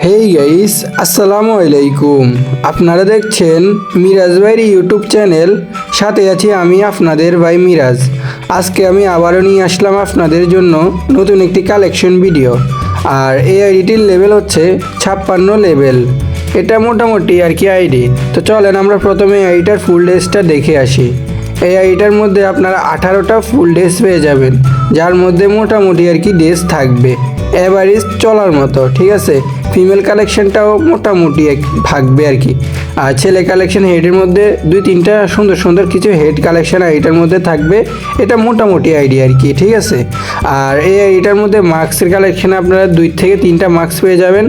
Hey guys আসসালামু আলাইকুম আপনারা দেখছেন মিরাজ ভাইয়ের ইউটিউব চ্যানেল সাথে আছি আমি আপনাদের ভাই মিরাজ আজকে আমি আবারও নিয়ে আসলাম আপনাদের জন্য নতুন একটি কালেকশন ভিডিও আর এই আইডিটির লেভেল হচ্ছে ছাপ্পান্ন লেভেল এটা মোটামুটি আর কি আইডি তো চলেন আমরা প্রথমে আইডিটার ফুল ডেসটা দেখে আসি এই আইডিটার মধ্যে আপনারা আঠারোটা ফুল ড্রেস পেয়ে যাবেন যার মধ্যে মোটামুটি আর কি ড্রেস থাকবে অ্যাভারেজ চলার মতো ঠিক আছে ফিমেল কালেকশনটাও মোটামুটি এক থাকবে আর কি। আর ছেলে কালেকশন হেডের মধ্যে দুই তিনটা সুন্দর সুন্দর কিছু হেড কালেকশন এইটার মধ্যে থাকবে। এটা মোটামুটি আইডিয়া আর কি, ঠিক আছে? আর এই এইটার মধ্যে মাস্কের কালেকশন আপনারা দুই থেকে তিনটা মাস্ক পেয়ে যাবেন,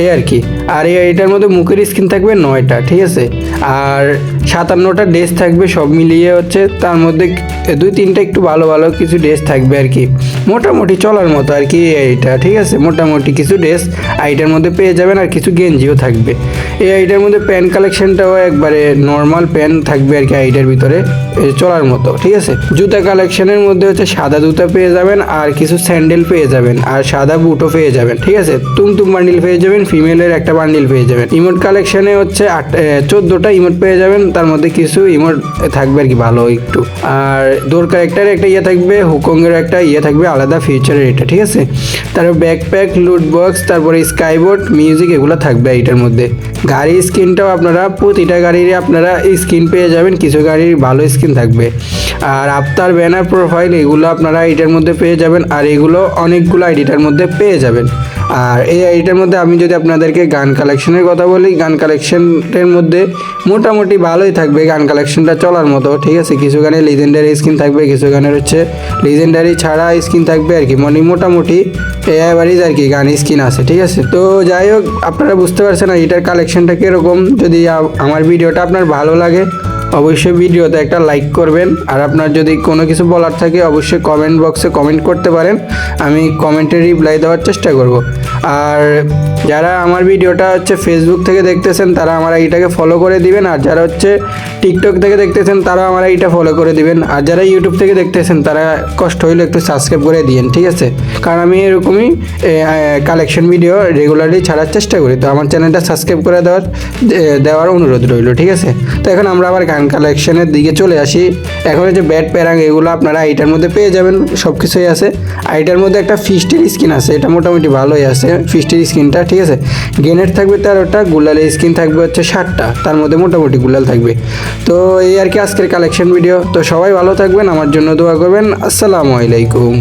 এই আর কি। আর এই এটার মধ্যে মুখের স্কিন থাকবে নয়টা, ঠিক আছে? আর সাতান্নটা ড্রেস থাকবে সব মিলিয়ে হচ্ছে, তার মধ্যে দুই তিনটা একটু ভালো ভালো কিছু ড্রেস থাকবে আর কি। মোটামুটি চলার মতো আর কি এইটা, ঠিক আছে? মোটামুটি কিছু ড্রেস আইটার মধ্যে পেয়ে যাবেন আর কিছু গেঞ্জিও থাকবে। এই আইটার মধ্যে প্যান্ট কালেকশনটাও একবারে নর্মাল প্যান্ট থাকবে আর কি আইটার ভিতরে চলার মতো, ঠিক আছে? জুতা কালেকশনের মধ্যে হচ্ছে সাদা জুতা পেয়ে যাবেন আর কিছু স্যান্ডেল পেয়ে যাবেন আর সাদা বুটও পেয়ে যাবেন, ঠিক আছে? তুমতুম বান্ডিল পেয়ে যাবেন ফিমেলের একটা বান্ডিল পেয়ে যাবেন। ইমোট কালেকশনে হচ্ছে আট চোদ্দোটা ইমোট পেয়ে যাবেন, তার মধ্যে কিছু ইমোট থাকবে আর কি ভালো একটু। আর দোর ক্যারেক্টারের একটা ইয়ে থাকবে, হুকঙ্গের একটা ইয়ে থাকবে, আলাদা ফিচারের এটা, ঠিক আছে? তারপর ব্যাকপ্যাক লুট বক্স তারপরে স্কাইবোর্ড মিউজিক এগুলো থাকবে এটার মধ্যে। গাড়ির স্ক্রিনটাও আপনারা, প্রতিটা গাড়ির আপনারা স্ক্রিন পেয়ে যাবেন, কিছু গাড়ির ভালো স্ক্রিন থাকবে। আর আপনার ব্যানার প্রোফাইল এগুলো আপনারা এটার মধ্যে পেয়ে যাবেন, আর এগুলো অনেকগুলো আইডিটার মধ্যে পেয়ে যাবেন। আর এই আইডিটার মধ্যে আমি যদি আপনাদেরকে গান কালেকশনের কথা বলি, গান কালেকশনের মধ্যে মোটামুটি ভালোই থাকবে গান কালেকশনটা চলার মতো, ঠিক আছে? কিছু গানে লিজেন্ডারি স্কিন থাকবে, কিছু গানের হচ্ছে লিজেন্ডারি ছাড়া স্কিন থাকবে আর কি। মানে মোটামুটি এভারেজ আর কি গান স্কিন আছে, ঠিক আছে? তো যাই হোক, আপনারা বুঝতে পারছেন এটার কালেকশনটা কীরকম। যদি আমার ভিডিওটা আপনার ভালো লাগে, অবশ্যই ভিডিওতে একটা লাইক করবেন। আর আপনার যদি কোনো কিছু বলার থাকে, অবশ্যই কমেন্ট বক্সে কমেন্ট করতে পারেন। আমি কমেন্টে রিপ্লাই দেওয়ার চেষ্টা করব। আর যারা আমার ভিডিওটা হচ্ছে ফেসবুক থেকে দেখতেছেন, তারা আমার এইটাকে ফলো করে দিবেন। আর যারা হচ্ছে টিকটক থেকে দেখতেছেন তারা আমার এইটা ফলো করে দিবেন। আর যারা ইউটিউব থেকে দেখতেছেন, তারা কষ্ট হইলে একটু সাবস্ক্রাইব করে দিয়েন, ঠিক আছে? কারণ আমি এরকমই কালেকশন ভিডিও রেগুলারলি ছাড়ার চেষ্টা করি। তো আমার চ্যানেলটা সাবস্ক্রাইব করে দেওয়ার দেওয়ার অনুরোধ রইল, ঠিক আছে? তো এখন আমরা আবার গান কালেকশনের দিকে চলে আসি। এখন হচ্ছে ব্যাট প্যারাং এগুলো আপনারা আইটার মধ্যে পেয়ে যাবেন সব কিছুই আছে। আইটার মধ্যে একটা ফিস্টের স্কিন আছে, এটা মোটামুটি ভালোই আছে। ফিস্টের স্কিনটা, ঠিক আছে? গেনের থাকবে তেরোটা, গুলালের স্কিন থাকবে হচ্ছে ষাটটা, তার মধ্যে মোটামুটি গুলাল থাকবে। তো এই আর কি আজকের কালেকশন ভিডিও তো সবাই ভালো থাকবেন, আমার জন্য দোয়া করবেন। আসসালামু আলাইকুম।